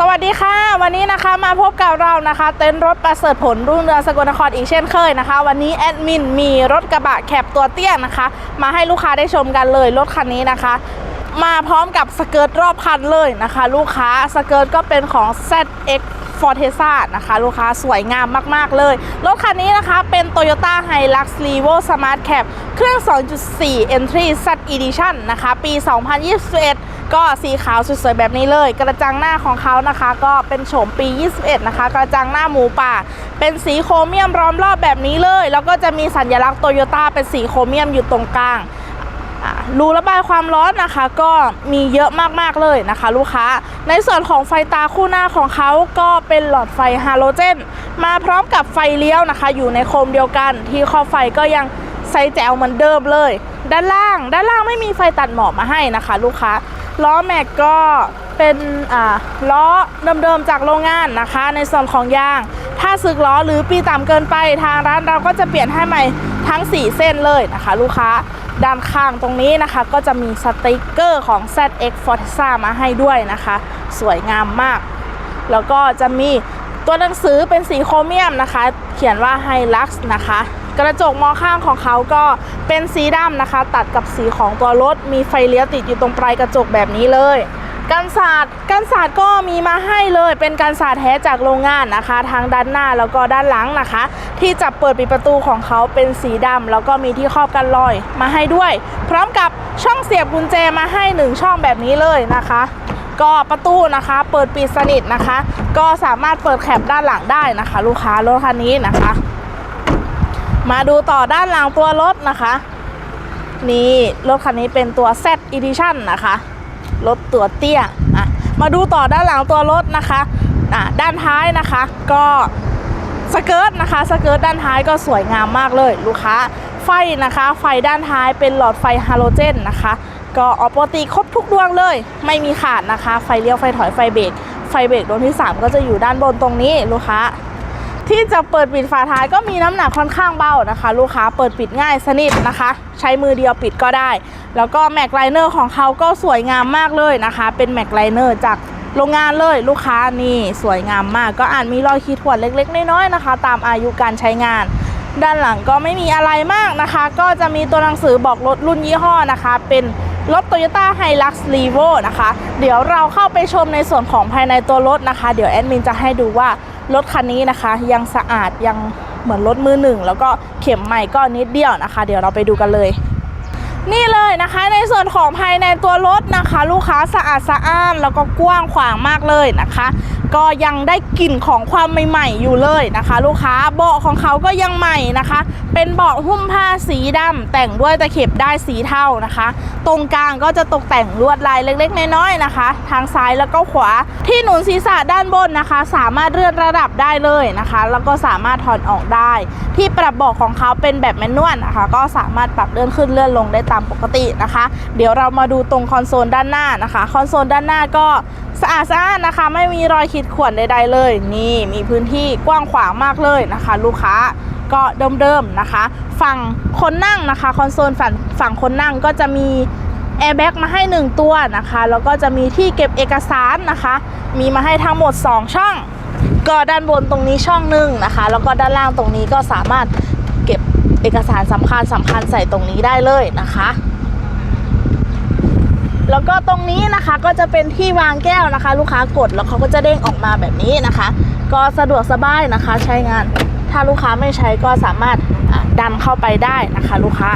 สวัสดีค่ะ วันนี้นะคะมาพบกับเรานะคะ เต็นท์รถประเสริฐผลรุ่งเรืองสกลนครอีกเช่นเคยนะคะ วันนี้แอดมินมีรถกระบะแคปตัวเตี้ยนะคะ มาให้ลูกค้าได้ชมกันเลยรถคันนี้นะคะ มาพร้อมกับสเกิร์ตรอบคันเลยนะคะ ลูกค้าสเกิร์ตก็เป็นของ ZX Forteza นะคะ ลูกค้าสวยงามมาก ๆ เลย รถคันนี้นะคะเป็น Toyota Hilux Revo Smart Cab เครื่อง 2.4 Entry Z Edition นะคะ ปี 2021 ก็สีขาวสวยๆแบบนี้เลย กระจังหน้าของเขานะคะ ก็เป็นโฉมปี 21 นะคะ กระจังหน้าหมูป่า เป็นสีโครเมียมล้อมรอบแบบนี้เลย แล้วก็จะมีสัญลักษณ์โตโยต้าเป็นสีโครเมียมอยู่ตรงกลางรูระบายความร้อนนะคะก็มีเยอะมากๆเลยนะคะ ลูกค้า ในส่วนของไฟตาคู่หน้าของเขาก็เป็นหลอดไฟฮาโลเจน มาพร้อมกับไฟเลี้ยวนะคะ อยู่ในโคมเดียวกัน ที่ข้อไฟก็ยังใส่แจวเหมือนเดิมเลย ด้านล่าง ด้านล่างไม่มีไฟตัดหมอกมาให้นะคะ ลูกค้า ล้อแม็กก็เป็นอ่าล้อเดิมๆจากโรงงานนะคะ ในส่วนของยาง ถ้าสึกล้อหรือปีต่ำเกินไปทางร้านเราก็จะเปลี่ยนให้ใหม่ทั้ง 4 เส้นเลยนะคะ ลูกค้าด้านข้างตรงนี้นะคะ ก็จะมีสติกเกอร์ของ ZX Forza มาให้ด้วยนะคะ สวยงามมาก แล้วก็จะมี ตัวหนังสือเป็นสีโครเมียมนะคะ เขียนว่า Hilux นะคะ กระจกมองข้างของเขาก็เป็นสีดำนะคะ ตัดกับสีของตัวรถ มีไฟเลี้ยวติดอยู่ตรงปลายกระจกแบบนี้เลยกันศาสตร์กันศาสตร์ก็มีมาให้เลยเป็นกันศาสตร์แท้จากโรงงานนะคะ ทางด้านหน้าแล้วก็ด้านหลังนะคะ ที่จับเปิดปิดประตูของเขาเป็นสีดำแล้วก็มีที่ครอบกันรอยมาให้ด้วย พร้อมกับช่องเสียบกุญแจมาให้หนึ่งช่องแบบนี้เลยนะคะ ก็ประตูนะคะ เปิดปิดสนิทนะคะ ก็สามารถเปิดแคปด้านหลังได้นะคะ ลูกค้ารถคันนี้นะคะ มาดูต่อด้านหลังตัวรถนะคะ นี่รถคันนี้เป็นตัว Z Edition นะคะรถตัวเตี้ยอะมาดูต่อด้านหลังตัวรถนะคะอะด้านท้ายนะคะ ก็สเกิร์ตนะคะสเกิร์ตด้านท้ายก็สวยงามมากเลย ลูกค้าไฟนะคะ ไฟด้านท้ายเป็นหลอดไฟฮาโลเจนนะคะ ก็ออกปกติครบทุกดวงเลย ไม่มีขาดนะคะ ไฟเลี้ยวไฟถอยไฟเบรกไฟเบรกดวงที่ 3 ก็จะอยู่ด้านบนตรงนี้ลูกค้าที่จะเปิดปิดฝาท้ายก็มีน้ำหนักค่อนข้างเบานะคะ ลูกค้าเปิดปิดง่ายสนิทนะคะ ใช้มือเดียวปิดก็ได้ แล้วก็แม็กไลเนอร์ของเขาก็สวยงามมากเลยนะคะ เป็นแม็กไลเนอร์จากโรงงานเลยลูกค้านี่สวยงามมาก ก็อาจมีรอยขีดข่วนเล็กๆน้อยๆนะคะ ตามอายุการใช้งาน ด้านหลังก็ไม่มีอะไรมากนะคะ ก็จะมีตัวหนังสือบอกรถรุ่นยี่ห้อนะคะ เป็น รถ Toyota Hilux Revo นะคะ เดี๋ยวเราเข้าไปชมในส่วนของภายในตัวรถนะคะ เดี๋ยวแอดมินจะให้ดูว่ารถคันนี้นะคะ ยังสะอาดยังเหมือนรถมือหนึ่งแล้วก็เข็มใหม่ก็นิดเดียวนะคะ เดี๋ยวเราไปดูกันเลย นี่เลยนะคะในส่วนของภายในตัวรถนะคะ ลูกค้าสะอาดสะอ้านแล้วก็กว้างขวางมากเลยนะคะ ก็ยังได้กลิ่นของความใหม่ๆอยู่เลยนะคะ ลูกค้าเบาะของเขาก็ยังใหม่นะคะ เป็นเบาะหุ้มผ้าสีดำแต่งด้วยตะเข็บได้สีเทานะคะ ตรงกลางก็จะตกแต่งลวดลายเล็กๆน้อยๆนะคะ ทางซ้ายแล้วก็ขวาที่หนุนศีรษะด้านบนนะคะ สามารถเลื่อนระดับได้เลยนะคะ แล้วก็สามารถถอดออกได้ ที่ปรับเบาะของเขาเป็นแบบแมนนวลนะคะ ก็สามารถปรับเลื่อนขึ้นเลื่อนลงได้ตามปกตินะคะ เดี๋ยวเรามาดูตรงคอนโซลด้านหน้านะคะ คอนโซลด้านหน้าก็สะอาดสะอานนะคะ ไม่มีรอยขีดข่วนใดๆเลย นี่มีพื้นที่กว้างขวางมากเลยนะคะ ลูกค้าก็เดิมๆนะคะ ฝั่งคนนั่งนะคะ คอนโซลฝั่งฝั่งคนนั่งก็จะมีแอร์แบ็กมาให้ 1 ตัวนะคะ แล้วก็จะมีที่เก็บเอกสารนะคะ มีมาให้ทั้งหมด 2 ช่อง ก็ด้านบนตรงนี้ช่องหนึ่งนะคะ แล้วก็ด้านล่างตรงนี้ก็สามารถ เอกสารสำคัญสำคัญใส่ตรงนี้ได้เลยนะคะ แล้วก็ตรงนี้นะคะก็จะเป็นที่วางแก้วนะคะ ลูกค้ากดแล้วเขาก็จะเด้งออกมาแบบนี้นะคะ ก็สะดวกสบายนะคะใช้งาน ถ้าลูกค้าไม่ใช้ก็สามารถดันเข้าไปได้นะคะ ลูกค้า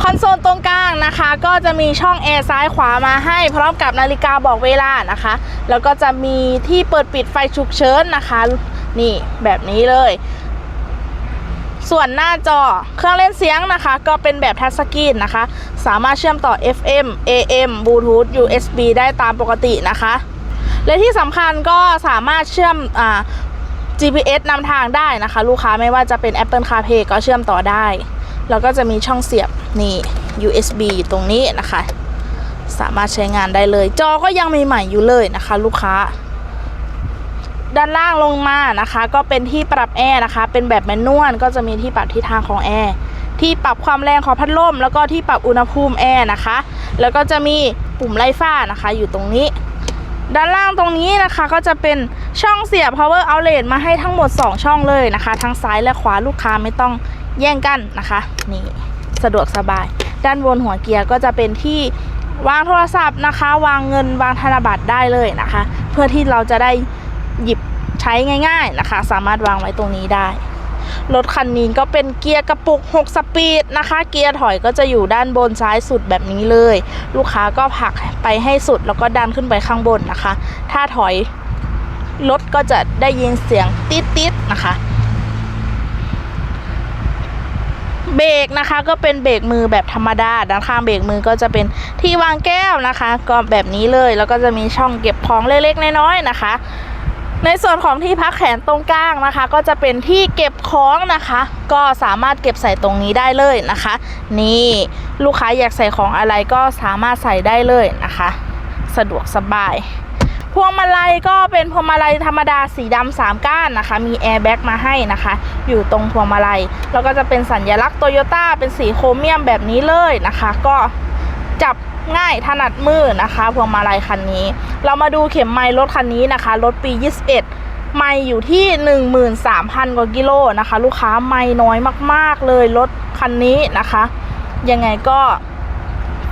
คอนโซลตรงกลางนะคะ ก็จะมีช่องแอร์ซ้ายขวามาให้ พร้อมกับนาฬิกาบอกเวลานะคะ แล้วก็จะมีที่เปิดปิดไฟฉุกเฉินนะคะ นี่แบบนี้เลย ส่วนหน้าจอเครื่องเล่นเสียงนะคะ ก็เป็นแบบทัชสกรีนนะคะ สามารถเชื่อมต่อ FM AM Bluetooth USB ได้ตามปกตินะคะ และที่สำคัญก็สามารถเชื่อมอ GPS นำทางได้นะคะ ลูกค้าไม่ว่าจะเป็น Apple CarPlay ก็เชื่อมต่อได้ แล้วก็จะมีช่องเสียบนี่ USB อยู่ตรงนี้นะคะ สามารถใช้งานได้เลย จอก็ยังใหม่ๆอยู่เลยนะคะ ลูกค้า ด้านล่างลงมานะคะ ก็เป็นที่ปรับแอร์นะคะ เป็นแบบแมนนวลก็จะมีที่ปรับทิศทางของแอร์ที่ปรับความแรงของพัดลมแล้วก็ที่ปรับอุณหภูมิแอร์นะคะ แล้วก็จะมีปุ่มไล่ฟ้านะคะ อยู่ตรงนี้ ด้านล่างตรงนี้นะคะก็จะเป็นช่องเสียบ power outlet มาให้ทั้งหมด 2 ช่องเลยนะคะ ทั้งซ้ายและขวาลูกค้าไม่ต้องแย่งกันนะคะ นี่สะดวกสบาย ด้านบนหัวเกียร์ก็จะเป็นที่วางโทรศัพท์นะคะ วางเงินวางธนบัตรได้เลยนะคะ เพื่อที่เราจะได้ หยิบใช้ง่ายๆนะคะ สามารถวางไว้ตรงนี้ได้ รถคันนี้ก็เป็นเกียร์กระปุก 6 สปีดนะคะ เกียร์ถอยก็จะอยู่ด้านบนซ้ายสุดแบบนี้เลย ลูกค้าก็ผลักไปให้สุดแล้วก็ดันขึ้นไปข้างบนนะคะ ถ้าถอยรถก็จะได้ยินเสียงติดติดๆนะคะเบรกนะคะก็เป็นเบรกมือแบบธรรมดาด้านข้างเบรกมือก็จะเป็นที่วางแก้วนะคะ ก็แบบนี้เลยแล้วก็จะมีช่องเก็บของเล็กๆน้อยๆนะคะ ในส่วนของที่พักแขนตรงกลางนะคะ ก็จะเป็นที่เก็บของนะคะ ก็สามารถเก็บใส่ตรงนี้ได้เลยนะคะ นี่ลูกค้าอยากใส่ของอะไรก็สามารถใส่ได้เลยนะคะ สะดวกสบายพวงมาลัยก็เป็นพวงมาลัยธรรมดาสีดำสามก้านนะคะ มีแอร์แบ็กมาให้นะคะ อยู่ตรงพวงมาลัย แล้วก็จะเป็นสัญลักษณ์โตโยต้าเป็นสีโครเมียมแบบนี้เลยนะคะ ก็จับ ง่ายถนัดมือนะคะพวงมาลัยคันนี้ เรามาดูเข็มไมล์รถคันนี้นะคะรถปี 21 ไมล์อยู่ที่ 13,000 กว่ากิโลนะคะ ลูกค้าไมล์น้อยมาก ๆ เลยรถคันนี้นะคะ ยังไงก็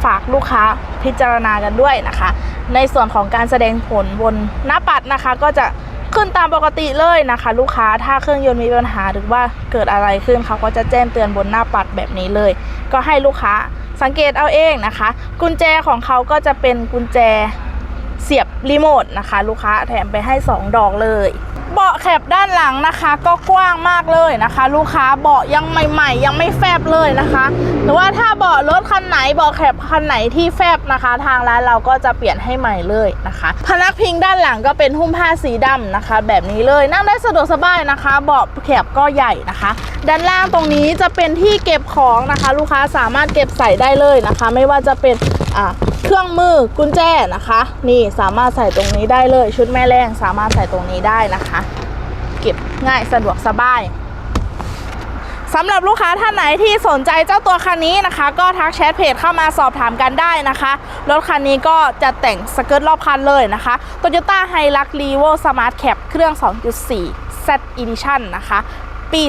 ฝากลูกค้าพิจารณากันด้วยนะคะ ในส่วนของการแสดงผลบนหน้าปัดนะคะ ก็จะขึ้นตามปกติเลยนะคะ ลูกค้าถ้าเครื่องยนต์มีปัญหาหรือว่าเกิดอะไรขึ้นเขาก็จะแจ้งเตือนบนหน้าปัดแบบนี้เลย ก็ให้ลูกค้า สังเกตเอาเองนะคะ กุญแจของเขาก็จะเป็นกุญแจเสียบรีโมทนะคะ ลูกค้าแถมไปให้ 2 ดอกเลย บาะแคบด้านหลังนะคะ ก็กว้างมากเลยนะคะ ลูกค้าเบาะยังใหม่ ๆ ยังไม่แฟบเลยนะคะหรือว่าถ้าเบาะรถคันไหนเบาะแคบคันไหนที่แฟบนะคะ ทางร้านเราก็จะเปลี่ยนให้ใหม่เลยนะคะ พนักพิงด้านหลังก็เป็นหุ้มผ้าสีดำนะคะ แบบนี้เลยนั่งได้สะดวกสบายนะคะ เบาะแคบก็ใหญ่นะคะ ด้านล่างตรงนี้จะเป็นที่เก็บของนะคะ ลูกค้าสามารถเก็บใส่ได้เลยนะคะ ไม่ว่าจะเป็นอ่า เครื่องมือกุญแจนะคะ นี่สามารถใส่ตรงนี้ได้เลย ชุดแม่แรงสามารถใส่ตรงนี้ได้นะคะ เก็บง่ายสะดวกสบายสำหรับลูกค้าท่านไหนที่สนใจเจ้าตัวคันนี้นะคะ ก็ทักแชทเพจเข้ามาสอบถามกันได้นะคะรถคันนี้ก็จะแต่งสเกิร์ตรอบคันเลยนะคะ Toyota Hilux Revo Smart Cap เครื่อง 2.4 Z Edition นะคะ ปี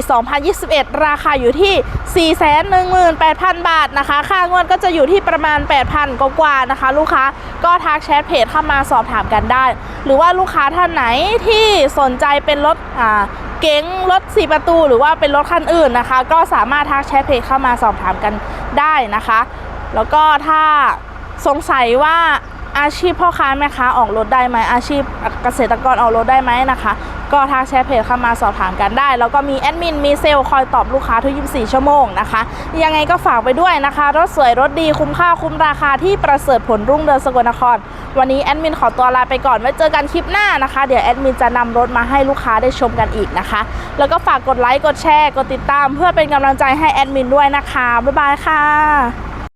2021 ราคาอยู่ที่ 418,000 บาทนะคะ ค่างวดก็จะอยู่ที่ประมาณ 8,000 กว่าๆนะคะ ลูกค้าก็ทักแชทเพจเข้ามาสอบถามกันได้ หรือว่าลูกค้าท่านไหนที่สนใจเป็นรถอ่าเก๋งรถ 4 ประตู หรือว่าเป็นรถคันอื่นนะคะ ก็สามารถทักแชทเพจเข้ามาสอบถามกันได้นะคะ แล้วก็ถ้าสงสัยว่าอาชีพพ่อค้าแม่ค้าออกรถได้ไหมอาชีพเกษตรกรออกรถได้ไหมนะคะ ก็ทักแชทเพจเข้ามาสอบถามกันได้ แล้วก็มีแอดมินมีเซลล์คอยตอบลูกค้าทุก 24 ชั่วโมงนะคะ ยังไงก็ฝากไปด้วยนะคะ รถสวยรถดีคุ้มค่าคุ้มราคาที่ประเสริฐผลรุ่งเรืองสกลนคร วันนี้แอดมินขอตัวลาไปก่อนไว้เจอกันคลิปหน้านะคะ เดี๋ยวแอดมินจะนำรถมาให้ลูกค้าได้ชมกันอีกนะคะ แล้วก็ฝากกดไลค์กดแชร์กดติดตาม เพื่อเป็นกำลังใจให้แอดมินด้วยนะคะบ๊ายบายค่ะ